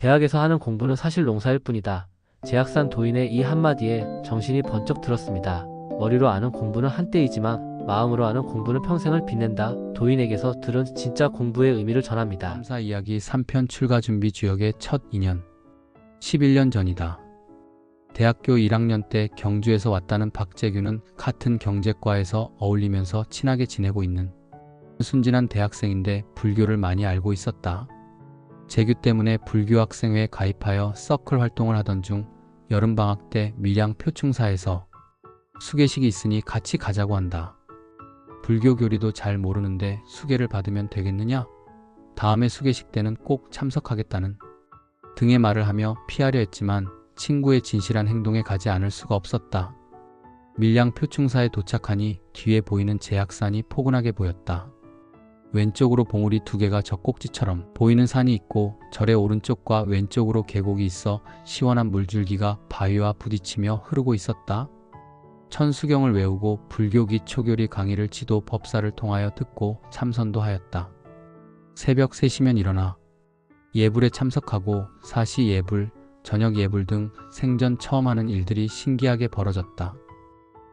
대학에서 하는 공부는 사실 농사일 뿐이다. 제약산 도인의 이 한마디에 정신이 번쩍 들었습니다. 머리로 아는 공부는 한때이지만 마음으로 아는 공부는 평생을 빛낸다. 도인에게서 들은 진짜 공부의 의미를 전합니다. 탐사 이야기 3편 출가 준비 주역의 첫 인연. 11년 전이다. 대학교 1학년 때 경주에서 왔다는 박재규는 같은 경제과에서 어울리면서 친하게 지내고 있는 순진한 대학생인데 불교를 많이 알고 있었다. 재규 때문에 불교 학생회에 가입하여 서클 활동을 하던 중 여름방학 때 밀양 표충사에서 수계식이 있으니 같이 가자고 한다. 불교 교리도 잘 모르는데 수계를 받으면 되겠느냐? 다음에 수계식 때는 꼭 참석하겠다는 등의 말을 하며 피하려 했지만 친구의 진실한 행동에 가지 않을 수가 없었다. 밀양 표충사에 도착하니 뒤에 보이는 제약산이 포근하게 보였다. 왼쪽으로 봉우리 두 개가 젖꼭지처럼 보이는 산이 있고 절의 오른쪽과 왼쪽으로 계곡이 있어 시원한 물줄기가 바위와 부딪히며 흐르고 있었다. 천수경을 외우고 불교기 초교리 강의를 지도 법사를 통하여 듣고 참선도 하였다. 새벽 3시면 일어나 예불에 참석하고 사시 예불, 저녁 예불 등 생전 처음 하는 일들이 신기하게 벌어졌다.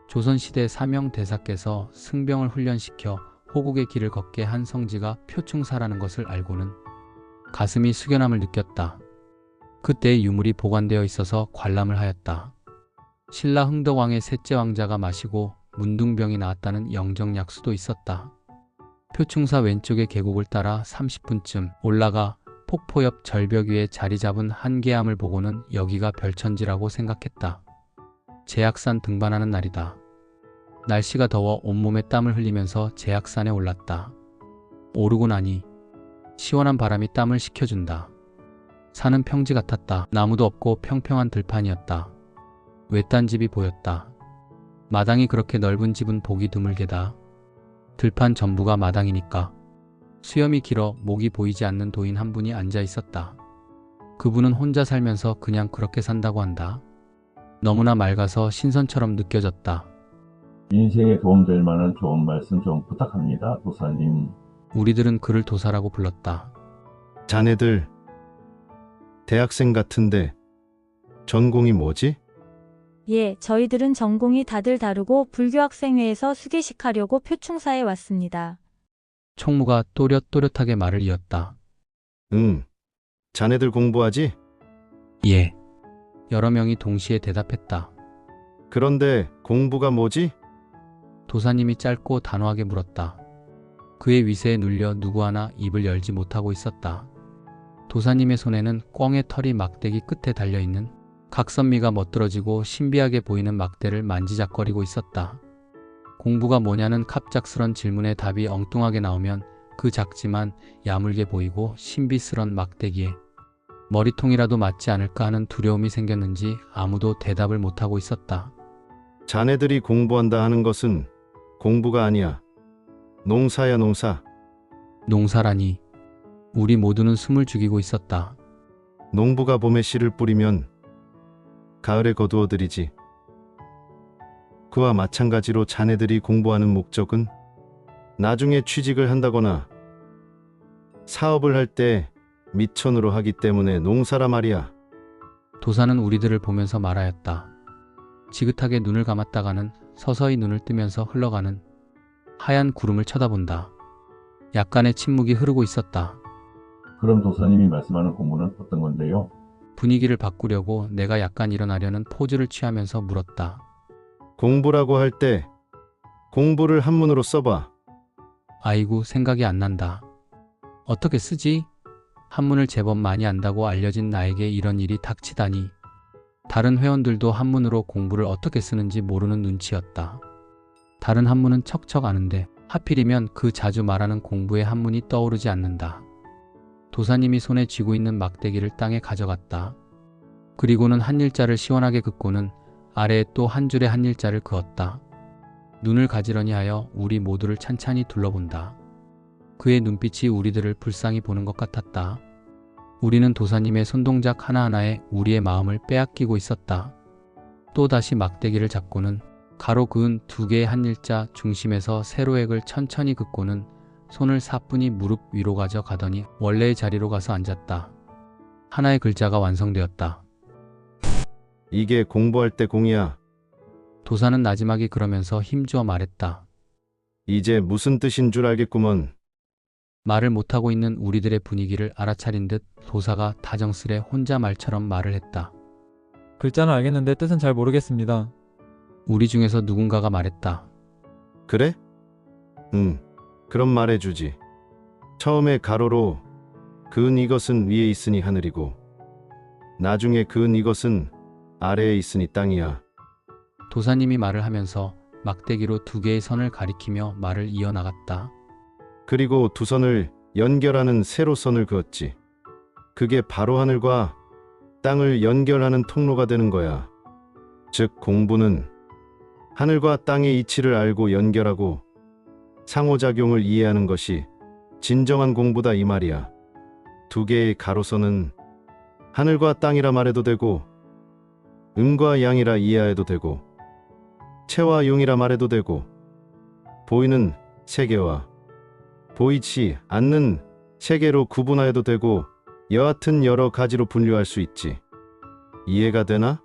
조선시대 사명 대사께서 승병을 훈련시켜 호국의 길을 걷게 한 성지가 표충사라는 것을 알고는 가슴이 숙연함을 느꼈다. 그때 유물이 보관되어 있어서 관람을 하였다. 신라 흥덕왕의 셋째 왕자가 마시고 문둥병이 나왔다는 영정약수도 있었다. 표충사 왼쪽의 계곡을 따라 30분쯤 올라가 폭포 옆 절벽 위에 자리 잡은 한계암을 보고는 여기가 별천지라고 생각했다. 제약산 등반하는 날이다. 날씨가 더워 온몸에 땀을 흘리면서 제약산에 올랐다. 오르고 나니 시원한 바람이 땀을 식혀준다. 산은 평지 같았다. 나무도 없고 평평한 들판이었다. 외딴 집이 보였다. 마당이 그렇게 넓은 집은 보기 드물게다. 들판 전부가 마당이니까. 수염이 길어 목이 보이지 않는 도인 한 분이 앉아 있었다. 그분은 혼자 살면서 그냥 그렇게 산다고 한다. 너무나 맑아서 신선처럼 느껴졌다. 인생에 도움될 만한 좋은 말씀 좀 부탁합니다, 도사님. 우리들은 그를 도사라고 불렀다. 자네들 대학생 같은데 전공이 뭐지? 예, 저희들은 전공이 다들 다르고 불교학생회에서 수계식하려고 표충사에 왔습니다. 총무가 또렷또렷하게 말을 이었다. 응. 자네들 공부하지? 예. 여러 명이 동시에 대답했다. 그런데 공부가 뭐지? 도사님이 짧고 단호하게 물었다. 그의 위세에 눌려 누구 하나 입을 열지 못하고 있었다. 도사님의 손에는 꿩의 털이 막대기 끝에 달려있는 각선미가 멋들어지고 신비하게 보이는 막대를 만지작거리고 있었다. 공부가 뭐냐는 갑작스런 질문에 답이 엉뚱하게 나오면 그 작지만 야물게 보이고 신비스런 막대기에 머리통이라도 맞지 않을까 하는 두려움이 생겼는지 아무도 대답을 못하고 있었다. 자네들이 공부한다 하는 것은 공부가 아니야. 농사야 농사. 농사라니 우리 모두는 숨을 죽이고 있었다. 농부가 봄에 씨를 뿌리면 가을에 거두어들이지. 그와 마찬가지로 자네들이 공부하는 목적은 나중에 취직을 한다거나 사업을 할 때 미천으로 하기 때문에 농사라 말이야. 도사는 우리들을 보면서 말하였다. 지긋하게 눈을 감았다가는 서서히 눈을 뜨면서 흘러가는 하얀 구름을 쳐다본다. 약간의 침묵이 흐르고 있었다. 그럼 도사님이 말씀하는 공부는 어떤 건데요? 분위기를 바꾸려고 내가 약간 일어나려는 포즈를 취하면서 물었다. 공부라고 할 때 공부를 한문으로 써봐. 아이고 생각이 안 난다. 어떻게 쓰지? 한문을 제법 많이 안다고 알려진 나에게 이런 일이 닥치다니. 다른 회원들도 한문으로 공부를 어떻게 쓰는지 모르는 눈치였다. 다른 한문은 척척 아는데 하필이면 그 자주 말하는 공부의 한문이 떠오르지 않는다. 도사님이 손에 쥐고 있는 막대기를 땅에 가져갔다. 그리고는 한 일자를 시원하게 긋고는 아래에 또 한 줄의 한 일자를 그었다. 눈을 가지런히 하여 우리 모두를 찬찬히 둘러본다. 그의 눈빛이 우리들을 불쌍히 보는 것 같았다. 우리는 도사님의 손동작 하나하나에 우리의 마음을 빼앗기고 있었다. 또 다시 막대기를 잡고는 가로 그은 두 개의 한 일자 중심에서 세로액을 천천히 긋고는 손을 사뿐히 무릎 위로 가져 가더니 원래의 자리로 가서 앉았다. 하나의 글자가 완성되었다. 이게 공부할 때 공이야. 도사는 나지막이 그러면서 힘주어 말했다. 이제 무슨 뜻인 줄 알겠구먼. 말을 못하고 있는 우리들의 분위기를 알아차린 듯 도사가 다정스레 혼자 말처럼 말을 했다. 글자는 알겠는데 뜻은 잘 모르겠습니다. 우리 중에서 누군가가 말했다. 그래? 응. 그럼 말해주지. 처음에 가로로 그은 이것은 위에 있으니 하늘이고 나중에 그은 이것은 아래에 있으니 땅이야. 도사님이 말을 하면서 막대기로 두 개의 선을 가리키며 말을 이어나갔다. 그리고 두 선을 연결하는 세로 선을 그었지. 그게 바로 하늘과 땅을 연결하는 통로가 되는 거야. 즉 공부는 하늘과 땅의 이치를 알고 연결하고 상호작용을 이해하는 것이 진정한 공부다 이 말이야. 두 개의 가로선은 하늘과 땅이라 말해도 되고 음과 양이라 이해해도 되고 채와 용이라 말해도 되고 보이는 세계와 보이지 않는 세계로 구분하여도 되고 여하튼 여러 가지로 분류할 수 있지. 이해가 되나?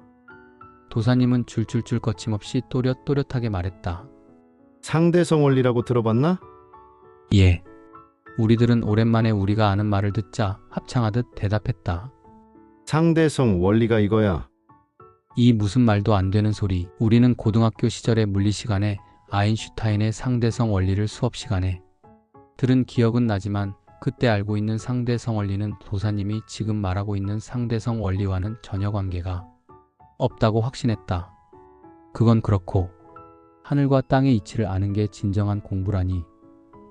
도사님은 줄줄줄 거침없이 또렷또렷하게 말했다. 상대성 원리라고 들어봤나? 예. 우리들은 오랜만에 우리가 아는 말을 듣자 합창하듯 대답했다. 상대성 원리가 이거야. 이 무슨 말도 안 되는 소리. 우리는 고등학교 시절의 물리 시간에 아인슈타인의 상대성 원리를 수업 시간에 들은 기억은 나지만 그때 알고 있는 상대성 원리는 도사님이 지금 말하고 있는 상대성 원리와는 전혀 관계가 없다고 확신했다. 그건 그렇고 하늘과 땅의 이치를 아는 게 진정한 공부라니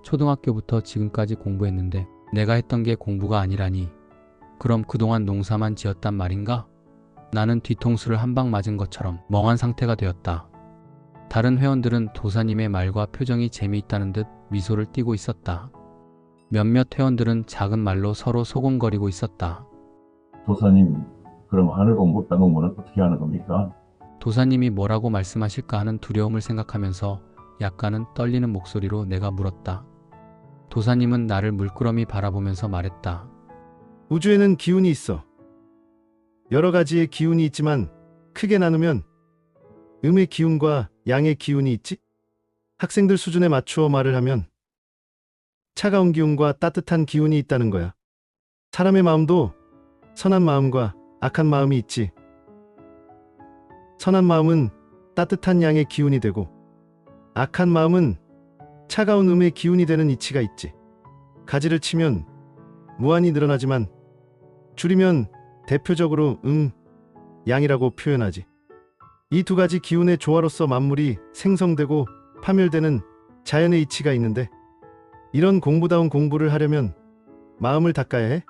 초등학교부터 지금까지 공부했는데 내가 했던 게 공부가 아니라니 그럼 그동안 농사만 지었단 말인가? 나는 뒤통수를 한 방 맞은 것처럼 멍한 상태가 되었다. 다른 회원들은 도사님의 말과 표정이 재미있다는 듯 미소를 띠고 있었다. 몇몇 회원들은 작은 말로 서로 소곤거리고 있었다. 도사님, 그럼 하늘 공부, 땅 공부는 어떻게 하는 겁니까? 도사님이 뭐라고 말씀하실까 하는 두려움을 생각하면서 약간은 떨리는 목소리로 내가 물었다. 도사님은 나를 물끄러미 바라보면서 말했다. 우주에는 기운이 있어. 여러 가지의 기운이 있지만 크게 나누면 음의 기운과 양의 기운이 있지? 학생들 수준에 맞추어 말을 하면 차가운 기운과 따뜻한 기운이 있다는 거야. 사람의 마음도 선한 마음과 악한 마음이 있지. 선한 마음은 따뜻한 양의 기운이 되고 악한 마음은 차가운 음의 기운이 되는 이치가 있지. 가지를 치면 무한히 늘어나지만 줄이면 대표적으로 음, 양이라고 표현하지. 이 두 가지 기운의 조화로서 만물이 생성되고 파멸되는 자연의 이치가 있는데 이런 공부다운 공부를 하려면 마음을 닦아야 해.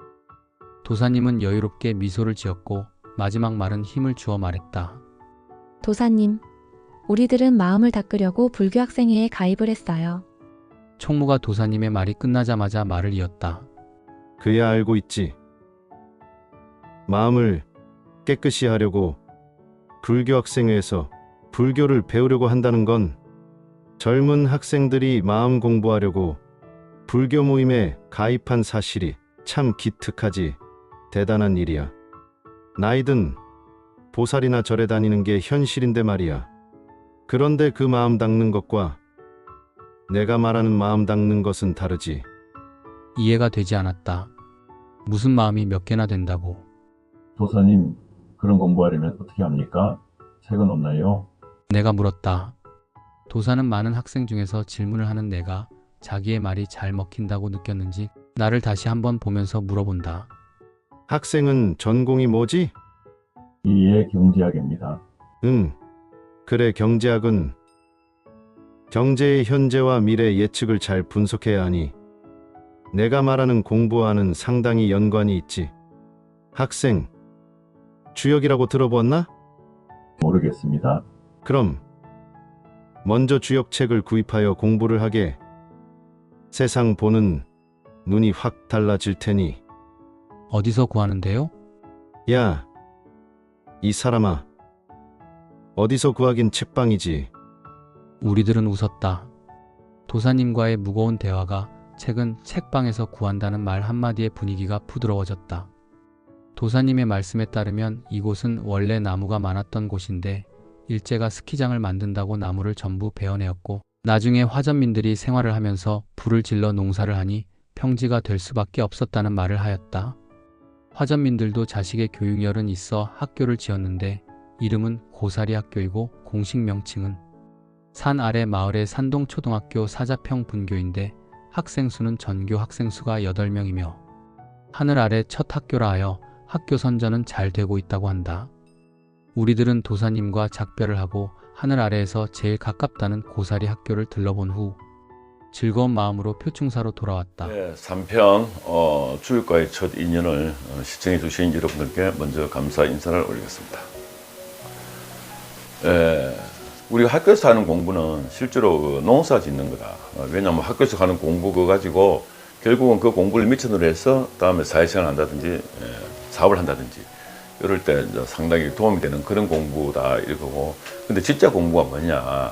도사님은 여유롭게 미소를 지었고 마지막 말은 힘을 주어 말했다. 도사님, 우리들은 마음을 닦으려고 불교학생회에 가입을 했어요. 총무가 도사님의 말이 끝나자마자 말을 이었다. 그야 알고 있지. 마음을 깨끗이 하려고 불교 학생회에서 불교를 배우려고 한다는 건 젊은 학생들이 마음 공부하려고 불교 모임에 가입한 사실이 참 기특하지 대단한 일이야. 나이든 보살이나 절에 다니는 게 현실인데 말이야. 그런데 그 마음 닦는 것과 내가 말하는 마음 닦는 것은 다르지. 이해가 되지 않았다. 무슨 마음이 몇 개나 된다고. 도사님, 그런 공부하려면 어떻게 합니까? 책은 없나요? 내가 물었다. 도사는 많은 학생 중에서 질문을 하는 내가 자기의 말이 잘 먹힌다고 느꼈는지 나를 다시 한번 보면서 물어본다. 학생은 전공이 뭐지? 이해 경제학입니다. 응. 그래, 경제학은 경제의 현재와 미래 예측을 잘 분석해야 하니 내가 말하는 공부와는 상당히 연관이 있지. 학생, 주역이라고 들어보았나? 모르겠습니다. 그럼 먼저 주역 책을 구입하여 공부를 하게 세상 보는 눈이 확 달라질 테니 어디서 구하는데요? 야, 이 사람아, 어디서 구하긴 책방이지. 우리들은 웃었다. 도사님과의 무거운 대화가 책은 책방에서 구한다는 말 한마디에 분위기가 부드러워졌다. 도사님의 말씀에 따르면 이곳은 원래 나무가 많았던 곳인데 일제가 스키장을 만든다고 나무를 전부 베어내었고 나중에 화전민들이 생활을 하면서 불을 질러 농사를 하니 평지가 될 수밖에 없었다는 말을 하였다. 화전민들도 자식의 교육열은 있어 학교를 지었는데 이름은 고사리 학교이고 공식 명칭은 산 아래 마을의 산동초등학교 사자평 분교인데 학생 수는 전교 학생 수가 8명이며 하늘 아래 첫 학교라 하여 학교 선전은 잘 되고 있다고 한다. 우리들은 도사님과 작별을 하고 하늘 아래에서 제일 가깝다는 고사리 학교를 들러본 후 즐거운 마음으로 표충사로 돌아왔다. 네, 3편 어, 주육과의 첫 인연을 어, 시청해 주신 여러분들께 먼저 감사 인사를 올리겠습니다. 에, 우리가 학교에서 하는 공부는 실제로 그 농사 짓는 거다. 어, 왜냐하면 학교에서 하는 공부 그거 가지고 결국은 그 공부를 미천으로 해서 다음에 사회생활 한다든지 에, 사업을 한다든지 이럴 때 상당히 도움이 되는 그런 공부다 이거고 근데 진짜 공부가 뭐냐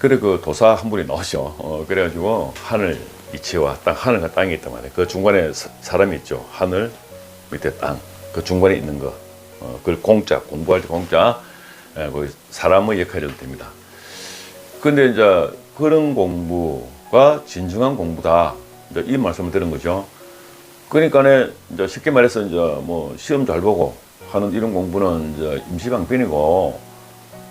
그래 그 도사 한 분이 나오죠. 어, 그래가지고 하늘 이치와 땅 하늘과 땅이 있단 말이에요. 그 중간에 사, 사람이 있죠. 하늘 밑에 땅. 그 중간에 있는 거. 어, 그걸 공짜 공부할 때 공짜. 예, 그 사람의 역할이 됩니다. 근데 이제 그런 공부가 진중한 공부다. 이 말씀을 드린 거죠. 그러니까는 이제 쉽게 말해서 이제 뭐 시험 잘 보고 하는 이런 공부는 이제 임시방편이고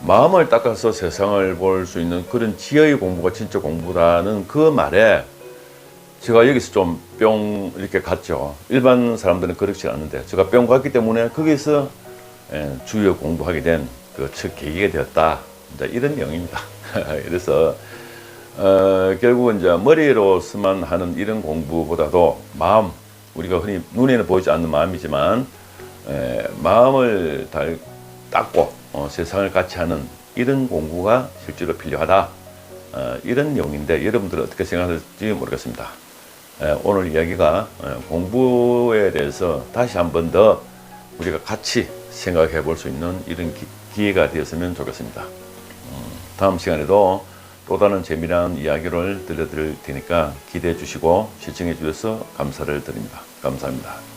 마음을 닦아서 세상을 볼 수 있는 그런 지혜의 공부가 진짜 공부라는 그 말에 제가 여기서 좀 뿅 이렇게 갔죠. 일반 사람들은 그렇지 않은데 제가 뿅 갔기 때문에 거기서 예, 주요 공부하게 된 그 첫 계기가 되었다. 이런 내용입니다. 그래서 어, 결국은 이제 머리로서만 하는 이런 공부보다도 마음 우리가 흔히 눈에는 보이지 않는 마음이지만 에, 마음을 달, 닦고 어, 세상을 같이 하는 이런 공부가 실제로 필요하다. 어, 이런 내용인데 여러분들은 어떻게 생각할지 모르겠습니다. 에, 오늘 이야기가 에, 공부에 대해서 다시 한 번 더 우리가 같이 생각해 볼 수 있는 이런 기, 기회가 되었으면 좋겠습니다. 음, 다음 시간에도 또 다른 재미난 이야기를 들려드릴 테니까 기대해 주시고 시청해 주셔서 감사를 드립니다. 감사합니다.